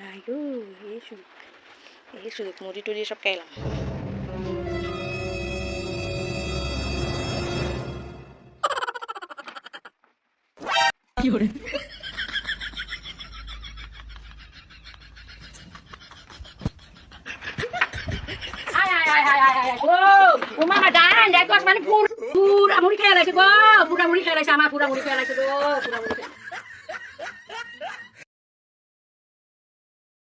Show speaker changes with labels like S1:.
S1: নাই
S2: গো এই সুযোগ। এই সুযোগ মুড়ি টুড়ি সব খাইলাম।
S1: মানে পুরা মুড়ি খেয়ে লাইছে গো পুরা মুড়ি খেয়ে লাইছে আমার পুরা মুড়ি খেয়ে লাইছে গো পুরা মুড়ি